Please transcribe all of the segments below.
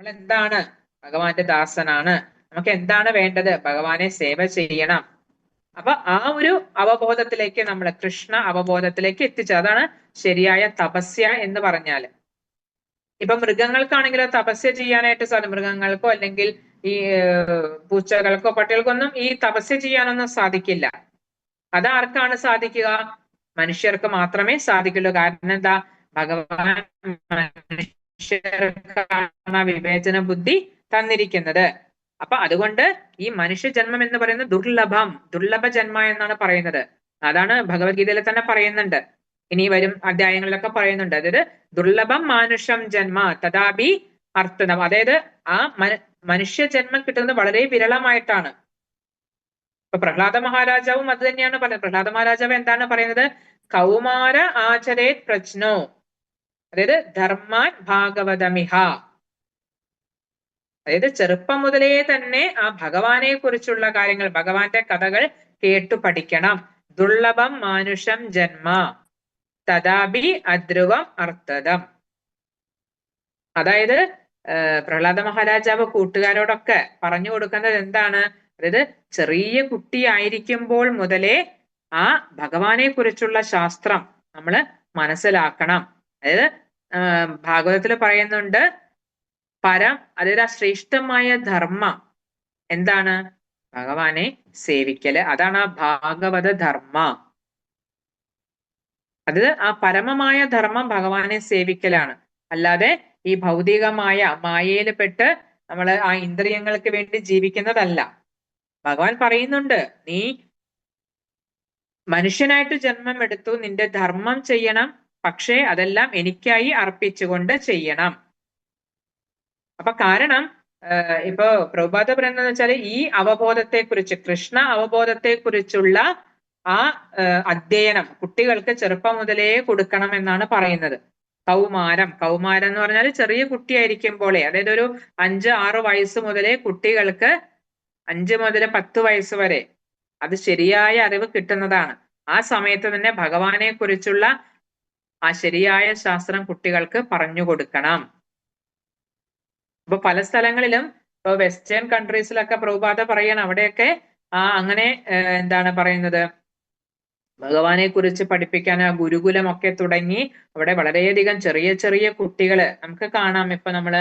നമ്മൾ എന്താണ് ഭഗവാന്റെ ദാസനാണ്. നമുക്ക് എന്താണ് വേണ്ടത്? ഭഗവാനെ സേവ ചെയ്യണം. അപ്പൊ ആ ഒരു അവബോധത്തിലേക്ക് നമ്മൾ കൃഷ്ണ അവബോധത്തിലേക്ക് എത്തിച്ചു. അതാണ് ശരിയായ തപസ്യ എന്ന് പറഞ്ഞാൽ. ഇപ്പൊ മൃഗങ്ങൾക്കാണെങ്കിലോ തപസ്യ ചെയ്യാനായിട്ട് സാധിക്കും. മൃഗങ്ങൾക്കോ അല്ലെങ്കിൽ ഈ പൂച്ചകൾക്കോ പട്ടികൾക്കൊന്നും ഈ തപസ്യ ചെയ്യാനൊന്നും സാധിക്കില്ല. അത് ആർക്കാണ് സാധിക്കുക? മനുഷ്യർക്ക് മാത്രമേ സാധിക്കുള്ളൂ. കാരണം എന്താ? ഭഗവാൻ മനുഷ്യർക്കാണ് വിവേചന ബുദ്ധി തന്നിരിക്കുന്നത്. അപ്പൊ അതുകൊണ്ട് ഈ മനുഷ്യ ജന്മം എന്ന് പറയുന്നത് ദുർലഭം ദുർലഭ ജന്മ എന്നാണ് പറയുന്നത്. അതാണ് ഭഗവത്ഗീതയിൽ തന്നെ പറയുന്നുണ്ട്. ഇനി വരും അധ്യായങ്ങളിലൊക്കെ പറയുന്നുണ്ട്. അതായത് ദുർലഭം മാനുഷം ജന്മ തഥാപി അർത്ഥനം അതായത് ആ മനുഷ്യ ജന്മം കിട്ടുന്നത് വളരെ വിരളമായിട്ടാണ്. ഇപ്പൊ പ്രഹ്ലാദ മഹാരാജാവും അത് തന്നെയാണ് പറയുന്നത്. പ്രഹ്ലാദ മഹാരാജാവ് എന്താണ് പറയുന്നത്? കൗമാര ആചരേത് പ്രജ്നോ അതായത് ധർമാൻ ഭാഗവതമിഹ. അതായത് ചെറുപ്പം മുതലേ തന്നെ ആ ഭഗവാനെ കുറിച്ചുള്ള കാര്യങ്ങൾ ഭഗവാന്റെ കഥകൾ കേട്ടു പഠിക്കണം. ദുർലഭം മാനുഷം ജന്മ. തഥാപി അധ്രുവം അർത്ഥതം. അതായത് പ്രഹ്ലാദ മഹാരാജാവ് കൂട്ടുകാരോടൊക്കെ പറഞ്ഞു കൊടുക്കുന്നത് എന്താണ്? അതായത് ചെറിയ കുട്ടിയായിരിക്കുമ്പോൾ മുതലേ ആ ഭഗവാനെ കുറിച്ചുള്ള ശാസ്ത്രം നമ്മൾ മനസ്സിലാക്കണം. അതായത് ഭാഗവതത്തിൽ പറയുന്നുണ്ട് പരം അതായത് ആ ശ്രേഷ്ഠമായ ധർമ്മ. എന്താണ്? ഭഗവാനെ സേവിക്കൽ. അതാണ് ആ ഭാഗവത ധർമ്മ. അത് ആ പരമമായ ധർമ്മം ഭഗവാനെ സേവിക്കലാണ്. അല്ലാതെ ഈ ഭൗതികമായ മായയിൽ പെട്ട് നമ്മൾ ആ ഇന്ദ്രിയങ്ങൾക്ക് വേണ്ടി ജീവിക്കുന്നതല്ല. ഭഗവാൻ പറയുന്നുണ്ട് നീ മനുഷ്യനായിട്ട് ജന്മം എടുത്തു നിന്റെ ധർമ്മം ചെയ്യണം. പക്ഷേ അതെല്ലാം എനിക്കായി അർപ്പിച്ചുകൊണ്ട് ചെയ്യണം. അപ്പൊ കാരണം ഇപ്പോ പ്രഭാത പറയുന്നത് വെച്ചാൽ ഈ അവബോധത്തെ കുറിച്ച് കൃഷ്ണ അവബോധത്തെ കുറിച്ചുള്ള ആ അധ്യയനം കുട്ടികൾക്ക് ചെറുപ്പം മുതലേ കൊടുക്കണം എന്നാണ് പറയുന്നത്. കൗമാരം കൗമാരം എന്ന് പറഞ്ഞാൽ ചെറിയ കുട്ടിയായിരിക്കുമ്പോളെ അതായത് ഒരു അഞ്ച് ആറ് വയസ്സ് മുതലേ കുട്ടികൾക്ക് അഞ്ച് മുതൽ പത്ത് വയസ്സ് വരെ അത് ശരിയായ അറിവ് കിട്ടുന്നതാണ്. ആ സമയത്ത് തന്നെ ഭഗവാനെ കുറിച്ചുള്ള ആ ശരിയായ ശാസ്ത്രം കുട്ടികൾക്ക് പറഞ്ഞു കൊടുക്കണം. ഇപ്പൊ പല സ്ഥലങ്ങളിലും ഇപ്പൊ വെസ്റ്റേൺ കൺട്രീസിലൊക്കെ പ്രഭുപാത പറയണം. അവിടെയൊക്കെ ആ അങ്ങനെ എന്താണ് പറയുന്നത്? ഭഗവാനെ കുറിച്ച് പഠിപ്പിക്കാൻ ആ ഗുരുകുലമൊക്കെ തുടങ്ങി അവിടെ വളരെയധികം ചെറിയ ചെറിയ കുട്ടികൾ നമുക്ക് കാണാം. ഇപ്പൊ നമ്മൾ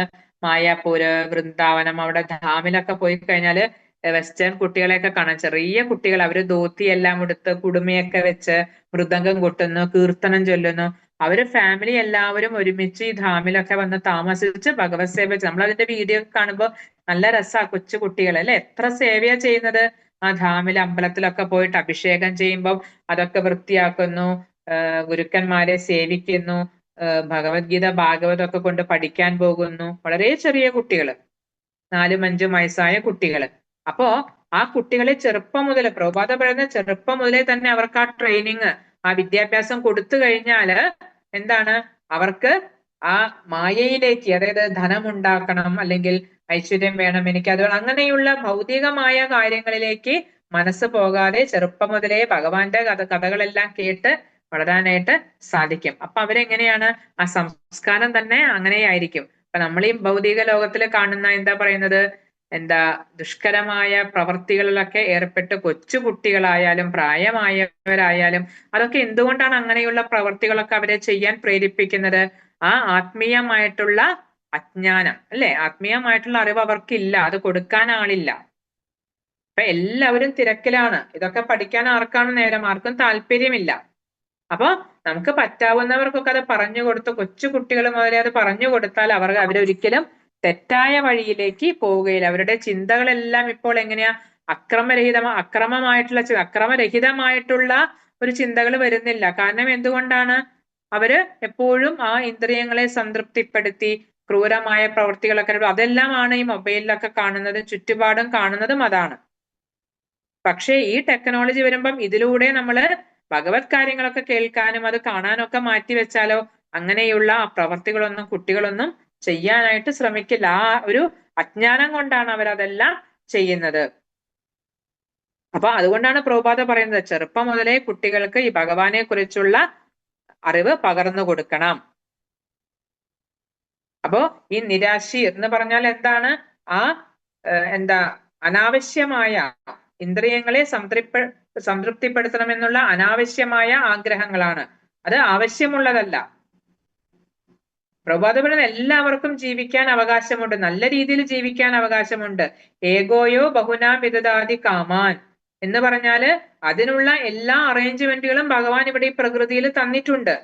മായാപ്പൂര് വൃന്ദാവനം അവിടെ ധാമിലൊക്കെ പോയി കഴിഞ്ഞാൽ വെസ്റ്റേൺ കുട്ടികളെയൊക്കെ കാണാം. ചെറിയ കുട്ടികൾ അവർ ധോത്തി എല്ലാം എടുത്ത് കുടുമയൊക്കെ വെച്ച് മൃദംഗം കൊട്ടുന്നു കീർത്തനം ചൊല്ലുന്നു. അവർ ഫാമിലി എല്ലാവരും ഒരുമിച്ച് ഈ ധാമിലൊക്കെ വന്ന് താമസിച്ച് ഭഗവത് സേവ നമ്മൾ അതിന്റെ വീഡിയോ കാണുമ്പോൾ നല്ല രസാ കൊച്ചു കുട്ടികൾ അല്ലെ? എത്ര സേവയാ ചെയ്യുന്നത്? ആ ധാമിൽ അമ്പലത്തിലൊക്കെ പോയിട്ട് അഭിഷേകം ചെയ്യുമ്പോൾ അതൊക്കെ വൃത്തിയാക്കുന്നു ഗുരുക്കന്മാരെ സേവിക്കുന്നു ഭഗവത്ഗീത ഭാഗവതമൊക്കെ കൊണ്ട് പഠിക്കാൻ പോകുന്നു. വളരെ ചെറിയ കുട്ടികൾ നാലും അഞ്ചും വയസ്സായ കുട്ടികൾ അപ്പോ ആ കുട്ടികളെ ചെറുപ്പം മുതൽ പ്രഭാത പറയുന്ന ചെറുപ്പം മുതലേ തന്നെ അവർക്ക് ആ ട്രെയിനിങ് ആ വിദ്യാഭ്യാസം കൊടുത്തു കഴിഞ്ഞാൽ എന്താണ്? അവർക്ക് ആ മായയിലേക്ക് അതായത് ധനം ഉണ്ടാക്കണം അല്ലെങ്കിൽ ഐശ്വര്യം വേണം എനിക്ക് അത് അങ്ങനെയുള്ള ഭൗതികമായ കാര്യങ്ങളിലേക്ക് മനസ്സ് പോകാതെ ചെറുപ്പം മുതലേ ഭഗവാന്റെ കഥ കഥകളെല്ലാം കേട്ട് വളരാനായിട്ട് സാധിക്കും. അപ്പൊ അവരെങ്ങനെയാണ്? ആ സംസ്കാരം തന്നെ അങ്ങനെയായിരിക്കും. അപ്പൊ നമ്മൾ ഈ ഭൗതിക ലോകത്തിൽ കാണുന്ന എന്താ പറയുന്നത്? എന്താ ദുഷ്കരമായ പ്രവർത്തികളിലൊക്കെ ഏർപ്പെട്ട് കൊച്ചു കുട്ടികളായാലും പ്രായമായവരായാലും അതൊക്കെ എന്തുകൊണ്ടാണ് അങ്ങനെയുള്ള പ്രവർത്തികളൊക്കെ അവരെ ചെയ്യാൻ പ്രേരിപ്പിക്കുന്നത്? ആ ആത്മീയമായിട്ടുള്ള അജ്ഞാനം അല്ലെ? ആത്മീയമായിട്ടുള്ള അറിവ് അവർക്കില്ല അത് കൊടുക്കാൻ ആളില്ല. അപ്പൊ എല്ലാവരും തിരക്കിലാണ്. ഇതൊക്കെ പഠിക്കാൻ ആർക്കാണ് നേരം? ആർക്കും താല്പര്യമില്ല. അപ്പൊ നമുക്ക് പറ്റാവുന്നവർക്കൊക്കെ അത് പറഞ്ഞു കൊടുത്ത് കൊച്ചു കുട്ടികൾ മുതലേ അത് പറഞ്ഞു കൊടുത്താൽ അവർ അവരൊരിക്കലും തെറ്റായ വഴിയിലേക്ക് പോവുകയില്ല. അവരുടെ ചിന്തകളെല്ലാം ഇപ്പോൾ എങ്ങനെയാ? അക്രമരഹിതമ അക്രമമായിട്ടുള്ള അക്രമരഹിതമായിട്ടുള്ള ഒരു ചിന്തകൾ വരുന്നില്ല. കാരണം എന്തുകൊണ്ടാണ്? അവർ എപ്പോഴും ആ ഇന്ദ്രിയങ്ങളെ സംതൃപ്തിപ്പെടുത്തി ക്രൂരമായ പ്രവൃത്തികളൊക്കെ അതെല്ലാമാണ് ഈ മൊബൈലിലൊക്കെ കാണുന്നതും ചുറ്റുപാടും കാണുന്നതും അതാണ്. പക്ഷേ ഈ ടെക്നോളജി വരുമ്പം ഇതിലൂടെ നമ്മൾ ഭഗവത് കാര്യങ്ങളൊക്കെ കേൾക്കാനും അത് കാണാനും ഒക്കെ മാറ്റി വെച്ചാലോ? അങ്ങനെയുള്ള പ്രവർത്തികളൊന്നും കുട്ടികളൊന്നും ചെയ്യാനായിട്ട് ശ്രമിക്കില്ല. ആ ഒരു അജ്ഞാനം കൊണ്ടാണ് അവരതെല്ലാം ചെയ്യുന്നത്. അപ്പൊ അതുകൊണ്ടാണ് പ്രഭുപാത പറയുന്നത് ചെറുപ്പം മുതലേ കുട്ടികൾക്ക് ഈ ഭഗവാനെ കുറിച്ചുള്ള അറിവ് പകർന്നു കൊടുക്കണം. അപ്പോ ഈ നിരാശി എന്ന് പറഞ്ഞാൽ എന്താണ്? ആ എന്താ അനാവശ്യമായ ഇന്ദ്രിയങ്ങളെ സംതൃപ്തി സംതൃപ്തിപ്പെടുത്തണമെന്നുള്ള അനാവശ്യമായ ആഗ്രഹങ്ങളാണ്. അത് ആവശ്യമുള്ളതല്ല. പ്രഭാതപുരൻ എല്ലാവർക്കും ജീവിക്കാൻ അവകാശമുണ്ട്. നല്ല രീതിയിൽ ജീവിക്കാൻ അവകാശമുണ്ട്. ഏകോയോ ബഹുനാം വിദദാതി കാമാൻ എന്ന് പറഞ്ഞാൽ അതിനുള്ള എല്ലാ അറേഞ്ച്മെന്റുകളും ഭഗവാൻ ഇവിടെ ഈ പ്രകൃതിയിൽ തന്നിട്ടുണ്ട്.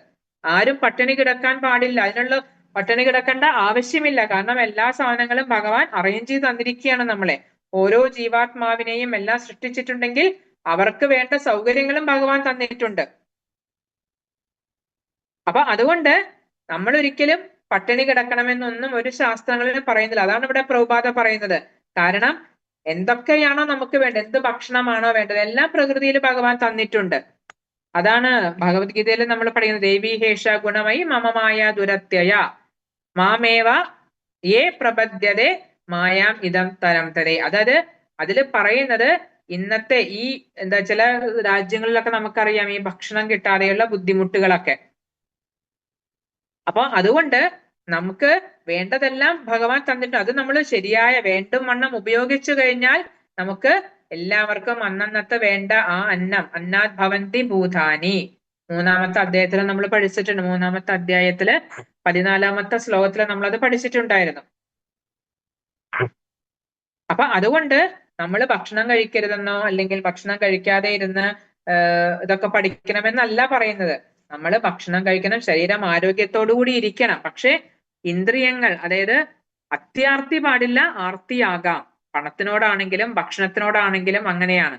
ആരും പട്ടിണി കിടക്കാൻ പാടില്ല. അതിനുള്ള പട്ടിണി കിടക്കേണ്ട ആവശ്യമില്ല. കാരണം എല്ലാ സാധനങ്ങളും ഭഗവാൻ അറേഞ്ച് ചെയ്ത് തന്നിരിക്കുകയാണ് നമ്മളെ. ഓരോ ജീവാത്മാവിനെയും എല്ലാം സൃഷ്ടിച്ചിട്ടുണ്ടെങ്കിൽ അവർക്ക് വേണ്ട സൗകര്യങ്ങളും ഭഗവാൻ തന്നിട്ടുണ്ട്. അപ്പൊ അതുകൊണ്ട് നമ്മൾ ഒരിക്കലും പട്ടിണി കിടക്കണമെന്നൊന്നും ഒരു ശാസ്ത്രങ്ങളിൽ പറയുന്നില്ല. അതാണ് ഇവിടെ പ്രഭുപാത പറയുന്നത്. കാരണം എന്തൊക്കെയാണോ നമുക്ക് വേണ്ടത് എന്ത് ഭക്ഷണമാണോ വേണ്ടത് എല്ലാം പ്രകൃതിയിൽ ഭഗവാൻ തന്നിട്ടുണ്ട്. അതാണ് ഭഗവത്ഗീതയിൽ നമ്മൾ പറയുന്നത് ദേവി ഹേഷ ഗുണമയി മമമായ ദുരത്യയ. മാമേവ ഏ പ്രബദ്ധ്യതെ മായാം ഇതം തരം തരേ. അതായത് അതിൽ പറയുന്നത് ഇന്നത്തെ ഈ എന്താ ചില രാജ്യങ്ങളിലൊക്കെ നമുക്കറിയാം ഈ ഭക്ഷണം കിട്ടാതെയുള്ള ബുദ്ധിമുട്ടുകളൊക്കെ. അപ്പൊ അതുകൊണ്ട് നമുക്ക് വേണ്ടതെല്ലാം ഭഗവാൻ തന്നിട്ടുണ്ട്. അത് നമ്മൾ ശരിയായ വേണ്ടും വണ്ണം ഉപയോഗിച്ചു കഴിഞ്ഞാൽ നമുക്ക് എല്ലാവർക്കും അന്നന്നത്തെ വേണ്ട ആ അന്നം അന്നാത് ഭവന്തി ഭൂതാനി. മൂന്നാമത്തെ അധ്യായത്തിൽ നമ്മൾ പഠിച്ചിട്ടുണ്ട്. മൂന്നാമത്തെ അധ്യായത്തിൽ പതിനാലാമത്തെ ശ്ലോകത്തിൽ നമ്മൾ അത് പഠിച്ചിട്ടുണ്ടായിരുന്നു. അപ്പൊ അതുകൊണ്ട് നമ്മൾ ഭക്ഷണം കഴിക്കരുതെന്നോ അല്ലെങ്കിൽ ഭക്ഷണം കഴിക്കാതെ ഇരുന്ന് ഇതൊക്കെ പഠിക്കണമെന്നല്ല പറയുന്നത്. നമ്മൾ ഭക്ഷണം കഴിക്കണം ശരീരം ആരോഗ്യത്തോടു കൂടി ഇരിക്കണം. പക്ഷേ ഇന്ദ്രിയങ്ങൾ അതായത് അത്യാർത്തി പാടില്ല ആർത്തിയാകാം. പണത്തിനോടാണെങ്കിലും ഭക്ഷണത്തിനോടാണെങ്കിലും അങ്ങനെയാണ്.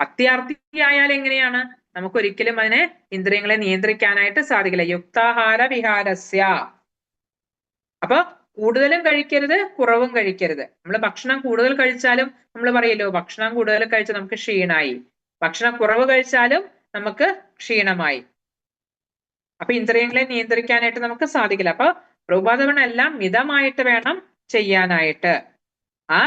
അത്യാർത്തിയായാൽ എങ്ങനെയാണ്? നമുക്ക് ഒരിക്കലും അതിനെ ഇന്ദ്രിയങ്ങളെ നിയന്ത്രിക്കാനായിട്ട് സാധിക്കില്ല. യുക്താഹാര വിഹാരസ്യ. അപ്പൊ കൂടുതലും കഴിക്കരുത് കുറവും കഴിക്കരുത്. നമ്മൾ ഭക്ഷണം കൂടുതൽ കഴിച്ചാലും നമ്മൾ പറയല്ലോ ഭക്ഷണം കൂടുതൽ കഴിച്ചാൽ നമുക്ക് ക്ഷീണായി. ഭക്ഷണം കുറവ് കഴിച്ചാലും നമുക്ക് ക്ഷീണമായി. അപ്പൊ ഇന്ദ്രിയങ്ങളെ നിയന്ത്രിക്കാനായിട്ട് നമുക്ക് സാധിക്കില്ല. അപ്പൊ എല്ലാം മിതമായിട്ട് വേണം ചെയ്യാനായിട്ട്. ആ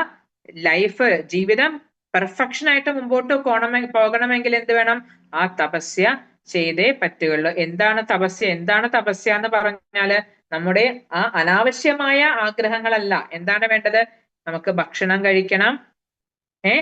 ലൈഫ് ജീവിതം പെർഫെക്ഷൻ ആയിട്ട് മുമ്പോട്ട് പോകണമെ പോകണമെങ്കിൽ എന്ത് വേണം? ആ തപസ്യ ചെയ്തേ പറ്റുകയുള്ളൂ. എന്താണ് തപസ്യ? എന്താണ് തപസ്യ എന്ന് പറഞ്ഞാൽ നമ്മുടെ ആ അനാവശ്യമായ ആഗ്രഹങ്ങളല്ല. എന്താണ് വേണ്ടത്? നമുക്ക് ഭക്ഷണം കഴിക്കണം. ഏ?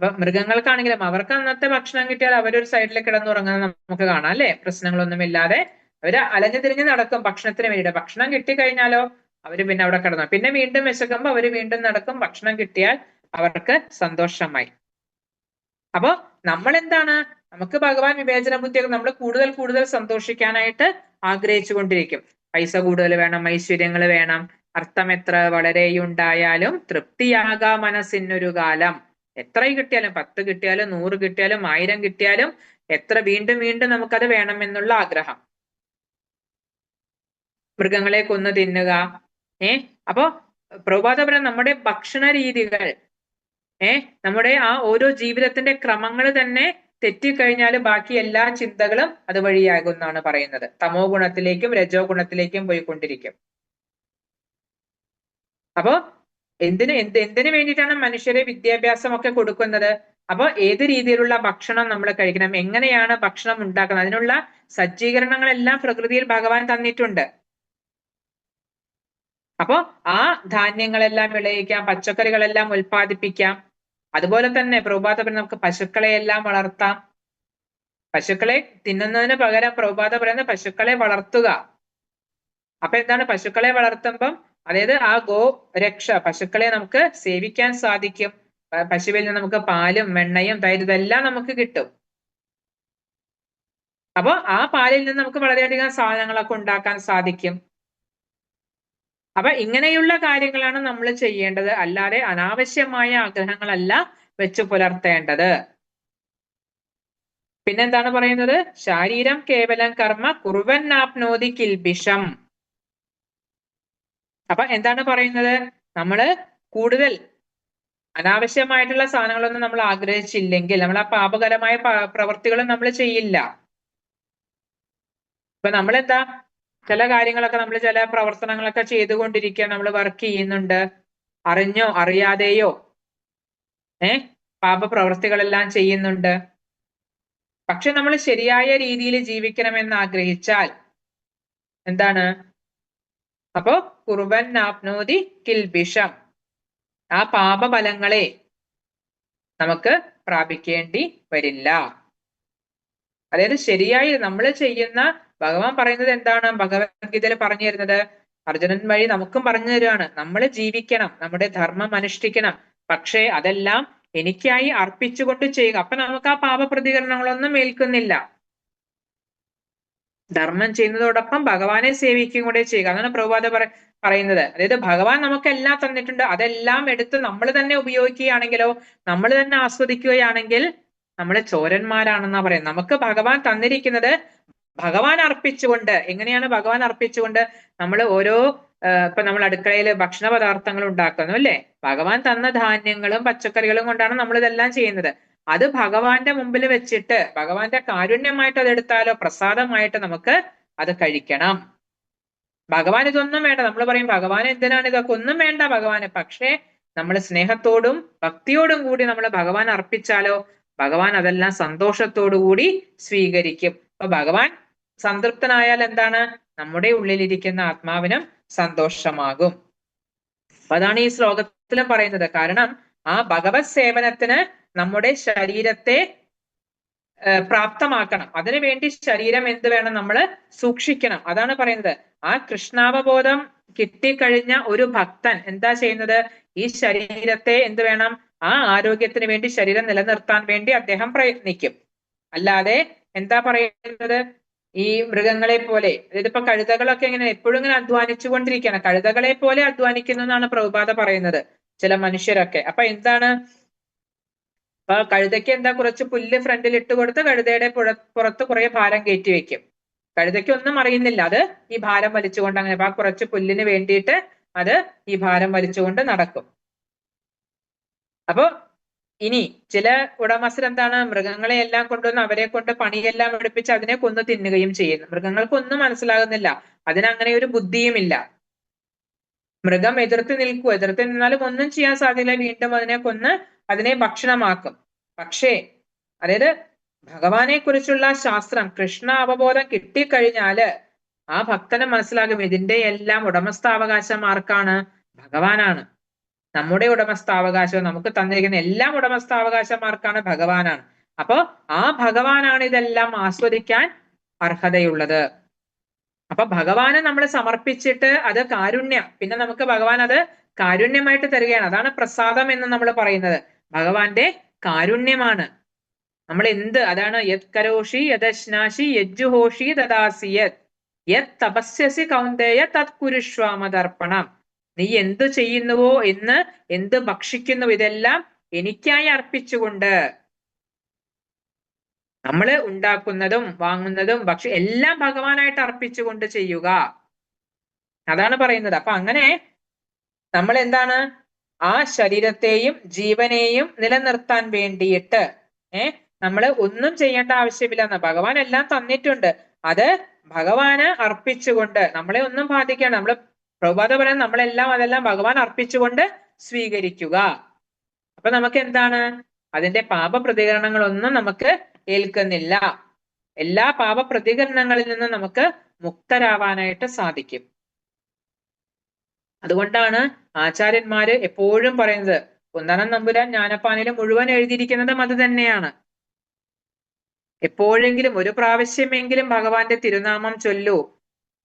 അപ്പൊ മൃഗങ്ങൾക്കാണെങ്കിലും അവർക്ക് അന്നത്തെ ഭക്ഷണം കിട്ടിയാൽ അവരൊരു സൈഡിൽ കിടന്നുറങ്ങുന്നത് നമുക്ക് കാണാം അല്ലെ? പ്രശ്നങ്ങളൊന്നുമില്ലാതെ അവർ അലഞ്ഞു തിരിഞ്ഞ് നടക്കും ഭക്ഷണത്തിന് വേണ്ടിയിട്ട്. ഭക്ഷണം കിട്ടിക്കഴിഞ്ഞാലോ അവർ പിന്നെ അവിടെ കിടന്നു. പിന്നെ വീണ്ടും വിശക്കുമ്പോ അവർ വീണ്ടും നടക്കും. ഭക്ഷണം കിട്ടിയാൽ അവർക്ക് സന്തോഷമായി. അപ്പോ നമ്മൾ എന്താണ് നമുക്ക് ഭഗവാൻ വിവേചന ബുദ്ധിയൊക്കെ നമ്മൾ കൂടുതൽ കൂടുതൽ സന്തോഷിക്കാനായിട്ട് ആഗ്രഹിച്ചു കൊണ്ടിരിക്കും പൈസ കൂടുതൽ വേണം ഐശ്വര്യങ്ങൾ വേണം അർത്ഥം എത്ര വളരെയുണ്ടായാലും തൃപ്തിയാകാ മനസ്സിനൊരു കാലം. എത്ര കിട്ടിയാലും പത്ത് കിട്ടിയാലും നൂറ് കിട്ടിയാലും ആയിരം കിട്ടിയാലും എത്ര വീണ്ടും വീണ്ടും നമുക്കത് വേണമെന്നുള്ള ആഗ്രഹം. മൃഗങ്ങളെ കൊന്നു തിന്നുക ഏ? അപ്പോ പ്രഭാതപരം നമ്മുടെ ഭക്ഷണ രീതികൾ ഏ? നമ്മുടെ ആ ഓരോ ജീവിതത്തിന്റെ ക്രമങ്ങൾ തന്നെ തെറ്റിക്കഴിഞ്ഞാൽ ബാക്കി എല്ലാ ചിന്തകളും അതുവഴിയാകും എന്നാണ് പറയുന്നത്. തമോ ഗുണത്തിലേക്കും രജോ ഗുണത്തിലേക്കും പോയിക്കൊണ്ടിരിക്കും. അപ്പോ എന്തിന് എന്ത് എന്തിനു വേണ്ടിയിട്ടാണ് മനുഷ്യരെ വിദ്യാഭ്യാസം ഒക്കെ കൊടുക്കുന്നത്? അപ്പൊ ഏത് രീതിയിലുള്ള ഭക്ഷണം നമ്മൾ കഴിക്കണം എങ്ങനെയാണ് ഭക്ഷണം ഉണ്ടാക്കുന്നത്? അതിനുള്ള സജ്ജീകരണങ്ങളെല്ലാം പ്രകൃതിയിൽ ഭഗവാൻ തന്നിട്ടുണ്ട്. അപ്പോ ആ ധാന്യങ്ങളെല്ലാം വിളയിക്കാം പച്ചക്കറികളെല്ലാം ഉൽപ്പാദിപ്പിക്കാം. അതുപോലെ തന്നെ പ്രഭാതപുരം നമുക്ക് പശുക്കളെ എല്ലാം വളർത്താം. പശുക്കളെ തിന്നുന്നതിന് പകരം പ്രഭാത പറയുന്നത് പശുക്കളെ വളർത്തുക. അപ്പൊ എന്താണ്? പശുക്കളെ വളർത്തുമ്പം അതായത് ആ ഗോ രക്ഷ പശുക്കളെ നമുക്ക് സേവിക്കാൻ സാധിക്കും. പശുവിൽ നിന്ന് നമുക്ക് പാലും വെണ്ണയും തൈര് ഇതെല്ലാം നമുക്ക് കിട്ടും. അപ്പൊ ആ പാലിൽ നിന്ന് നമുക്ക് വളരെയധികം സാധനങ്ങളൊക്കെ ഉണ്ടാക്കാൻ സാധിക്കും. അപ്പൊ ഇങ്ങനെയുള്ള കാര്യങ്ങളാണ് നമ്മൾ ചെയ്യേണ്ടത്. അല്ലാതെ അനാവശ്യമായ ആഗ്രഹങ്ങളല്ല വെച്ചു പുലർത്തേണ്ടത്. പിന്നെന്താണ് പറയുന്നത്? ശാരീരം കേവലം കർമ്മ കുറുവൻ നാപ്നോതി കിൽബിഷം. അപ്പൊ എന്താണ് പറയുന്നത്? നമ്മൾ കൂടുതൽ അനാവശ്യമായിട്ടുള്ള സാധനങ്ങളൊന്നും നമ്മൾ ആഗ്രഹിച്ചില്ലെങ്കിൽ നമ്മൾ ആ പാപകരമായ പ്രവൃത്തികളും നമ്മൾ ചെയ്യില്ല. ഇപ്പൊ നമ്മളെന്താ? ചില കാര്യങ്ങളൊക്കെ നമ്മൾ ചില പ്രവർത്തനങ്ങളൊക്കെ ചെയ്തുകൊണ്ടിരിക്കുക നമ്മൾ വർക്ക് ചെയ്യുന്നുണ്ട്. അറിഞ്ഞോ അറിയാതെയോ? ഏ? പാപപ്രവൃത്തികളെല്ലാം ചെയ്യുന്നുണ്ട്. പക്ഷെ നമ്മൾ ശരിയായ രീതിയിൽ ജീവിക്കണമെന്ന് ആഗ്രഹിച്ചാൽ എന്താണ്? അപ്പോ കുറുവൻ നാപ്നോതി കിൽബിഷം. ആ പാപഫലങ്ങളെ നമുക്ക് പ്രാപിക്കേണ്ടി വരില്ല. അതായത് ശരിയായി നമ്മൾ ചെയ്യുന്ന ഭഗവാൻ പറയുന്നത് എന്താണ്? ഭഗവത്ഗീതയിൽ പറഞ്ഞു തരുന്നത്. അർജുനൻ വഴി നമുക്കും പറഞ്ഞു തരുവാണ്. നമ്മൾ ജീവിക്കണം നമ്മുടെ ധർമ്മം അനുഷ്ഠിക്കണം. പക്ഷേ അതെല്ലാം എനിക്കായി അർപ്പിച്ചുകൊണ്ട് ചെയ്യുക. അപ്പൊ നമുക്ക് ആ പാപ പ്രതികരണങ്ങളൊന്നും ഏൽക്കുന്നില്ല. ധർമ്മം ചെയ്യുന്നതോടൊപ്പം ഭഗവാനെ സേവിക്കുകയും കൂടെ ചെയ്യുക. അതാണ് പ്രഭുപാത പറ പറയുന്നത്. അതായത് ഭഗവാൻ നമുക്ക് എല്ലാം തന്നിട്ടുണ്ട്. അതെല്ലാം എടുത്ത് നമ്മൾ തന്നെ ഉപയോഗിക്കുകയാണെങ്കിലോ നമ്മൾ തന്നെ ആസ്വദിക്കുകയാണെങ്കിൽ നമ്മൾ ചോരന്മാരാണെന്നാ പറയുന്നത്. നമുക്ക് ഭഗവാൻ തന്നിരിക്കുന്നത് ഭഗവാൻ അർപ്പിച്ചുകൊണ്ട് എങ്ങനെയാണ് ഭഗവാൻ അർപ്പിച്ചുകൊണ്ട് നമ്മൾ ഓരോ ഇപ്പൊ നമ്മൾ അടുക്കളയിൽ ഭക്ഷണ പദാർത്ഥങ്ങൾ ഉണ്ടാക്കുന്നു അല്ലെ? ഭഗവാൻ തന്ന ധാന്യങ്ങളും പച്ചക്കറികളും കൊണ്ടാണ് നമ്മൾ ഇതെല്ലാം ചെയ്യുന്നത്. അത് ഭഗവാന്റെ മുമ്പിൽ വെച്ചിട്ട് ഭഗവാന്റെ കാരുണ്യമായിട്ട് അത് എടുത്താലോ പ്രസാദമായിട്ട് നമുക്ക് അത് കഴിക്കണം. ഭഗവാൻ ഇതൊന്നും വേണ്ട. നമ്മൾ പറയും ഭഗവാൻ എന്തിനാണ് ഇതൊക്കെ? ഒന്നും വേണ്ട ഭഗവാന്. പക്ഷേ നമ്മൾ സ്നേഹത്തോടും ഭക്തിയോടും കൂടി നമ്മൾ ഭഗവാൻ അർപ്പിച്ചാലോ ഭഗവാൻ അതെല്ലാം സന്തോഷത്തോടു കൂടി സ്വീകരിക്കും. അപ്പൊ ഭഗവാൻ സംതൃപ്തനായാൽ എന്താണ്? നമ്മുടെ ഉള്ളിലിരിക്കുന്ന ആത്മാവിനും സന്തോഷമാകും. അപ്പൊ അതാണ് ഈ ശ്ലോകത്തിലും പറയുന്നത്. കാരണം ആ ഭഗവത് സേവനത്തിന് നമ്മുടെ ശരീരത്തെ പ്രാപ്തമാക്കണം. അതിനു വേണ്ടി ശരീരം എന്ത് വേണം നമ്മൾ സൂക്ഷിക്കണം. അതാണ് പറയുന്നത്. ആ കൃഷ്ണാവബോധം കിട്ടിക്കഴിഞ്ഞ ഒരു ഭക്തൻ എന്താ ചെയ്യുന്നത്? ഈ ശരീരത്തെ എന്ത് വേണം? ആ ആരോഗ്യത്തിന് വേണ്ടി ശരീരം നിലനിർത്താൻ വേണ്ടി അദ്ദേഹം പ്രയത്നിക്കും. അല്ലാതെ എന്താ പറയുന്നത്? ഈ മൃഗങ്ങളെ പോലെ അതായത് ഇപ്പൊ കഴുതകളൊക്കെ ഇങ്ങനെ എപ്പോഴും ഇങ്ങനെ അധ്വാനിച്ചു കൊണ്ടിരിക്കുകയാണ് കഴുതകളെ പോലെ അധ്വാനിക്കുന്നു എന്നാണ് പ്രഭുപാത പറയുന്നത്. ചില മനുഷ്യരൊക്കെ. അപ്പൊ എന്താണ്? അപ്പൊ കഴുതയ്ക്ക് എന്താ കുറച്ച് പുല്ല് ഫ്രണ്ടിൽ ഇട്ട് കൊടുത്ത് കഴുതയുടെ പുറത്ത് കുറെ ഭാരം കയറ്റി വെക്കും. കഴുതയ്ക്ക് ഒന്നും അറിയുന്നില്ല. അത് ഈ ഭാരം വലിച്ചുകൊണ്ട് അങ്ങനെ അപ്പൊ കുറച്ച് പുല്ലിന് വേണ്ടിയിട്ട് അത് ഈ ഭാരം വലിച്ചുകൊണ്ട് നടക്കും. അപ്പോ ഇനി ചില ഉടമസ്ഥർ എന്താണ്? മൃഗങ്ങളെ എല്ലാം കൊണ്ടുവന്ന് അവരെ കൊണ്ട് പണിയെല്ലാം എടുപ്പിച്ച് അതിനെ കൊന്നു തിന്നുകയും ചെയ്യുന്നു. മൃഗങ്ങൾക്കൊന്നും മനസ്സിലാകുന്നില്ല. അതിനങ്ങനെ ഒരു ബുദ്ധിയുമില്ല മൃഗം എതിർത്ത് നിൽക്കൂ. എതിർത്ത് നിന്നാലും ഒന്നും ചെയ്യാൻ സാധ്യത വീണ്ടും അതിനെ കൊന്ന് അതിനെ ഭക്ഷണമാക്കും. പക്ഷേ അതായത് ഭഗവാനെ കുറിച്ചുള്ള ശാസ്ത്രം കൃഷ്ണ അവബോധം കിട്ടിക്കഴിഞ്ഞാൽ ആ ഭക്തനെ മനസ്സിലാകും ഇതിന്റെ എല്ലാം ഉടമസ്ഥാവകാശം ആർക്കാണ് ഭഗവാനാണ്. നമ്മുടെ ഉടമസ്ഥാവകാശം നമുക്ക് തന്നിരിക്കുന്ന എല്ലാം ഉടമസ്ഥാവകാശം ആർക്കാണ് ഭഗവാനാണ്. അപ്പോ ആ ഭഗവാനാണ് ഇതെല്ലാം ആസ്വദിക്കാൻ അർഹതയുള്ളത്. അപ്പൊ ഭഗവാനെ നമ്മൾ സമർപ്പിച്ചിട്ട് അത് കാരുണ്യം. പിന്നെ നമുക്ക് ഭഗവാൻ അത് കാരുണ്യമായിട്ട് തരികയാണ്. അതാണ് പ്രസാദം എന്ന് നമ്മൾ പറയുന്നത്. ഭഗവാന്റെ കാരുണ്യമാണ്. നമ്മൾ എന്ത് അതാണ് യത് കരോഷി യദശ്നാശി യജ്ജുഹോഷി ദദാസിയത് യത്. തപസ്യസി കൗന്ദേയ തത് കുരുഷ്വാമതർപ്പണം. നീ എന്തു ചെയ്യുന്നുവോ എന്ന് എന്ത് ഭക്ഷിക്കുന്നു ഇതെല്ലാം എനിക്കായി അർപ്പിച്ചുകൊണ്ട് നമ്മൾ ഉണ്ടാക്കുന്നതും വാങ്ങുന്നതും ഭക്ഷ എല്ലാം ഭഗവാനായിട്ട് അർപ്പിച്ചുകൊണ്ട് ചെയ്യുക. അതാണ് പറയുന്നത്. അപ്പൊ അങ്ങനെ നമ്മൾ എന്താണ് ആ ശരീരത്തെയും ജീവനെയും നിലനിർത്താൻ വേണ്ടിയിട്ട് ഏർ നമ്മൾ ഒന്നും ചെയ്യേണ്ട ആവശ്യമില്ല ഭഗവാൻ എല്ലാം തന്നിട്ടുണ്ട്. അത് ഭഗവാന് അർപ്പിച്ചുകൊണ്ട് നമ്മളെ ഒന്നും ബാധിക്കണം നമ്മൾ പ്രഭാത പറയാൻ നമ്മളെല്ലാം അതെല്ലാം ഭഗവാൻ അർപ്പിച്ചുകൊണ്ട് സ്വീകരിക്കുക. അപ്പൊ നമുക്ക് എന്താണ്? അതിന്റെ പാപ പ്രതികരണങ്ങളൊന്നും നമുക്ക് ഏൽക്കുന്നില്ല. എല്ലാ പാപ പ്രതികരണങ്ങളിൽ നിന്നും നമുക്ക് മുക്തരാവാനായിട്ട് സാധിക്കും. അതുകൊണ്ടാണ് ആചാര്യന്മാര് എപ്പോഴും പറയുന്നത് കുന്തനം നമ്പുരാൻ ജ്ഞാനപ്പാനിലും മുഴുവൻ എഴുതിയിരിക്കുന്നതും അത് തന്നെയാണ്. എപ്പോഴെങ്കിലും ഒരു പ്രാവശ്യമെങ്കിലും ഭഗവാന്റെ തിരുനാമം ചൊല്ലൂ.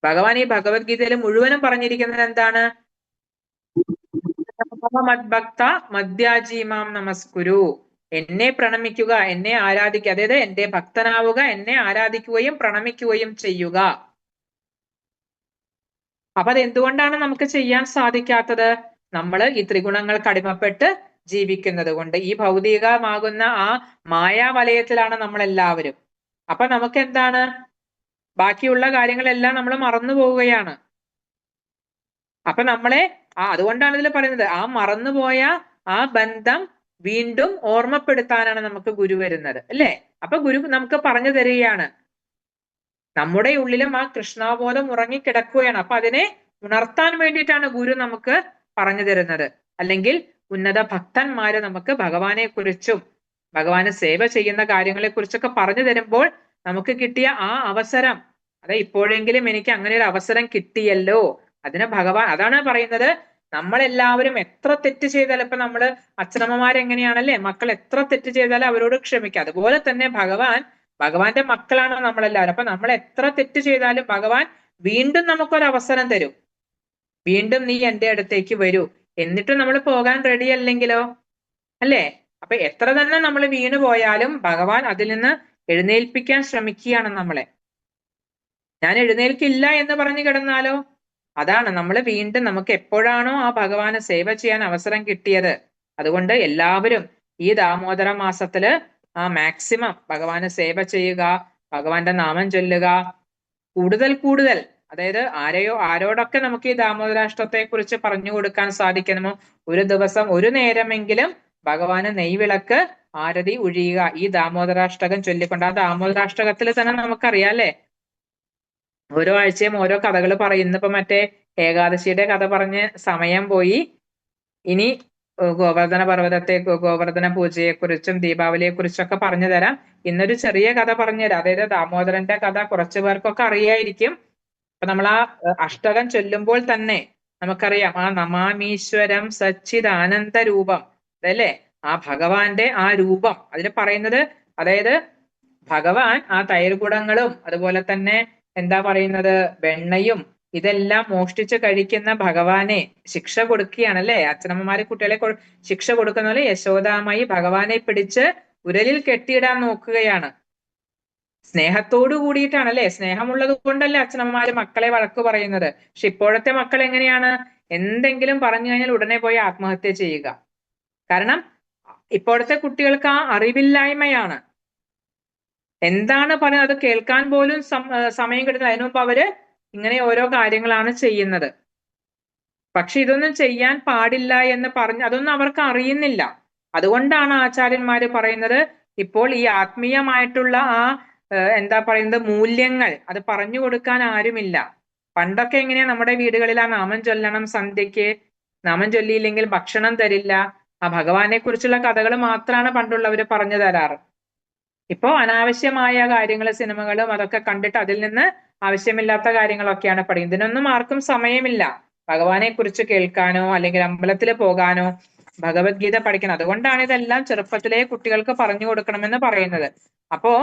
ഭഗവാൻ ഈ ഭഗവത്ഗീതയിൽ മുഴുവനും പറഞ്ഞിരിക്കുന്നത് എന്താണ്? മദ്ഭക്ത മദ്യാജീമാം നമസ്കുരു. എന്നെ പ്രണമിക്കുക എന്നെ ആരാധിക്കുക അതായത് എന്റെ ഭക്തനാവുക എന്നെ ആരാധിക്കുകയും പ്രണമിക്കുകയും ചെയ്യുക. അപ്പൊ അത് എന്തുകൊണ്ടാണ് നമുക്ക് ചെയ്യാൻ സാധിക്കാത്തത്? നമ്മൾ ഈ ത്രിഗുണങ്ങൾക്ക് അടിമപ്പെട്ട് ജീവിക്കുന്നത് കൊണ്ട്. ഈ ഭൗതികമാകുന്ന ആ മായാവലയത്തിലാണ് നമ്മൾ എല്ലാവരും അപ്പൊ നമുക്ക് എന്താണ് ബാക്കിയുള്ള കാര്യങ്ങളെല്ലാം നമ്മൾ മറന്നു പോവുകയാണ്. അപ്പൊ നമ്മളെ ആ അതുകൊണ്ടാണ് ഇതിൽ പറയുന്നത്. ആ മറന്നുപോയ ആ ബന്ധം വീണ്ടും ഓർമ്മപ്പെടുത്താനാണ് നമുക്ക് ഗുരു വരുന്നത്. അല്ലേ? അപ്പൊ ഗുരു നമുക്ക് പറഞ്ഞു തരികയാണ്. നമ്മുടെ ഉള്ളിലും ആ കൃഷ്ണാബോധം ഉറങ്ങിക്കിടക്കുകയാണ്. അപ്പൊ അതിനെ ഉണർത്താൻ വേണ്ടിയിട്ടാണ് ഗുരു നമുക്ക് പറഞ്ഞു തരുന്നത്. അല്ലെങ്കിൽ ഉന്നത ഭക്തന്മാര് നമുക്ക് ഭഗവാനെ കുറിച്ചും ഭഗവാന് സേവ ചെയ്യുന്ന കാര്യങ്ങളെ കുറിച്ചൊക്കെ പറഞ്ഞു തരുമ്പോൾ നമുക്ക് കിട്ടിയ ആ അവസരം അതെ ഇപ്പോഴെങ്കിലും എനിക്ക് അങ്ങനെ ഒരു അവസരം കിട്ടിയല്ലോ. അതിന് ഭഗവാൻ അതാണ് പറയുന്നത് നമ്മളെല്ലാവരും എത്ര തെറ്റ് ചെയ്താലും ഇപ്പൊ നമ്മൾ അച്ഛനമ്മമാരെങ്ങനെയാണല്ലേ? മക്കൾ എത്ര തെറ്റ് ചെയ്താലും അവരോട് ക്ഷമിക്കുക. അതുപോലെ തന്നെ ഭഗവാൻ ഭഗവാന്റെ മക്കളാണ് നമ്മളെല്ലാവരും. അപ്പൊ നമ്മൾ എത്ര തെറ്റ് ചെയ്താലും ഭഗവാൻ വീണ്ടും നമുക്കൊരു അവസരം തരും. വീണ്ടും നീ എന്റെ അടുത്തേക്ക് വരൂ. എന്നിട്ട് നമ്മൾ പോകാൻ റെഡി അല്ലെങ്കിലോ? അല്ലേ? അപ്പൊ എത്ര തന്നെ നമ്മൾ വീണു പോയാലും ഭഗവാൻ അതിൽ നിന്ന് എഴുന്നേൽപ്പിക്കാൻ ശ്രമിക്കുകയാണ് നമ്മളെ. ഞാൻ എഴുന്നേൽക്കില്ല എന്ന് പറഞ്ഞു കിടന്നാലോ? അതാണ് നമ്മൾ വീണ്ടും നമുക്ക് എപ്പോഴാണോ ആ ഭഗവാനെ സേവ ചെയ്യാൻ അവസരം കിട്ടിയത്. അതുകൊണ്ട് എല്ലാവരും ഈ ദാമോദര മാസത്തിൽ ആ മാക്സിമം ഭഗവാനെ സേവ ചെയ്യുക ഭഗവാന്റെ നാമം ചൊല്ലുക. കൂടുതൽ കൂടുതൽ അതായത് ആരെയോ ആരോടൊക്കെ നമുക്ക് ഈ ദാമോദരാഷ്ടത്തെ കുറിച്ച് പറഞ്ഞു കൊടുക്കാൻ സാധിക്കണമോ? ഒരു ദിവസം ഒരു നേരമെങ്കിലും ഭഗവാന് നെയ്വിളക്ക് ആരതി ഒഴിയുക ഈ ദാമോദരാഷ്ടകം ചൊല്ലിക്കൊണ്ട് ആ ദാമോദരാഷ്ടകത്തിൽ തന്നെ നമുക്കറിയാം അല്ലേ? ഓരോ ആഴ്ചയും ഓരോ കഥകൾ പറയും ഇന്നിപ്പോ മറ്റേ ഏകാദശിയുടെ കഥ പറഞ്ഞ് സമയം പോയി. ഇനി ഗോവർദ്ധന പർവതത്തെ ഗോവർദ്ധന പൂജയെ കുറിച്ചും ദീപാവലിയെ കുറിച്ചൊക്കെ പറഞ്ഞു തരാം. ഇന്നൊരു ചെറിയ കഥ പറഞ്ഞു തരാം. അതായത് ദാമോദരന്റെ കഥ കുറച്ചു പേർക്കൊക്കെ അറിയായിരിക്കും. അപ്പൊ നമ്മൾ ആ അഷ്ടകം ചൊല്ലുമ്പോൾ തന്നെ നമുക്കറിയാം ആ നമാമീശ്വരം സച്ചിദാനന്ദ രൂപം അതല്ലേ ആ ഭഗവാന്റെ ആ രൂപം. അതിൽ പറയുന്നത് അതായത് ഭഗവാൻ ആ തൈർകുടങ്ങളും അതുപോലെ തന്നെ എന്താ പറയുന്നത് വെണ്ണയും ഇതെല്ലാം മോഷ്ടിച്ച് കഴിക്കുന്ന ഭഗവാനെ ശിക്ഷ കൊടുക്കുകയാണ് അല്ലെ അച്ഛനമ്മമാര് കുട്ടികളെ ശിക്ഷ കൊടുക്കുന്ന പോലെ യശോദാമായി ഭഗവാനെ പിടിച്ച് ഉരലിൽ കെട്ടിയിടാൻ നോക്കുകയാണ്. സ്നേഹത്തോടു കൂടിയിട്ടാണ് അല്ലെ സ്നേഹമുള്ളത് കൊണ്ടല്ലേ അച്ഛനമ്മമാര് മക്കളെ വഴക്ക് പറയുന്നത്. പക്ഷെ ഇപ്പോഴത്തെ മക്കൾ എങ്ങനെയാണ്? എന്തെങ്കിലും പറഞ്ഞു കഴിഞ്ഞാൽ ഉടനെ പോയി ആത്മഹത്യ ചെയ്യുക. കാരണം ഇപ്പോഴത്തെ കുട്ടികൾക്ക് ആ അറിവില്ലായ്മയാണ്. എന്താണ് പറയുന്നത് അത് കേൾക്കാൻ പോലും സമയം കിട്ടുന്നത് അതിനു മുമ്പ് അവർ ഇങ്ങനെ ഓരോ കാര്യങ്ങളാണ് ചെയ്യുന്നത്. പക്ഷെ ഇതൊന്നും ചെയ്യാൻ പാടില്ല എന്ന് പറഞ്ഞ് അതൊന്നും അവർക്ക് അറിയുന്നില്ല. അതുകൊണ്ടാണ് ആചാര്യന്മാർ പറയുന്നത് ഇപ്പോൾ ഈ ആത്മീയമായിട്ടുള്ള ആ എന്താ പറയുന്നത് മൂല്യങ്ങൾ അത് പറഞ്ഞു കൊടുക്കാൻ ആരുമില്ല. പണ്ടൊക്കെ എങ്ങനെയാ നമ്മുടെ വീടുകളിൽ ആ നാമം ചൊല്ലണം സന്ധ്യക്ക് നാമം ചൊല്ലിയില്ലെങ്കിൽ ഭക്ഷണം തരില്ല. ആ ഭഗവാനെ കുറിച്ചുള്ള കഥകൾ മാത്രമാണ് പണ്ടുള്ളവർ പറഞ്ഞു തരാറ്. ഇപ്പോ അനാവശ്യമായ കാര്യങ്ങൾ സിനിമകളും അതൊക്കെ കണ്ടിട്ട് അതിൽ നിന്ന് ആവശ്യമില്ലാത്ത കാര്യങ്ങളൊക്കെയാണ് പഠിക്കുന്നത് ഇതിനൊന്നും ആർക്കും സമയമില്ല. ഭഗവാനെ കുറിച്ച് കേൾക്കാനോ അല്ലെങ്കിൽ അമ്പലത്തിൽ പോകാനോ ഭഗവത്ഗീത പഠിക്കണം. അതുകൊണ്ടാണ് ഇതെല്ലാം ചെറുപ്പത്തിലെ കുട്ടികൾക്ക് പറഞ്ഞു കൊടുക്കണമെന്ന് പറയുന്നത്. അപ്പോ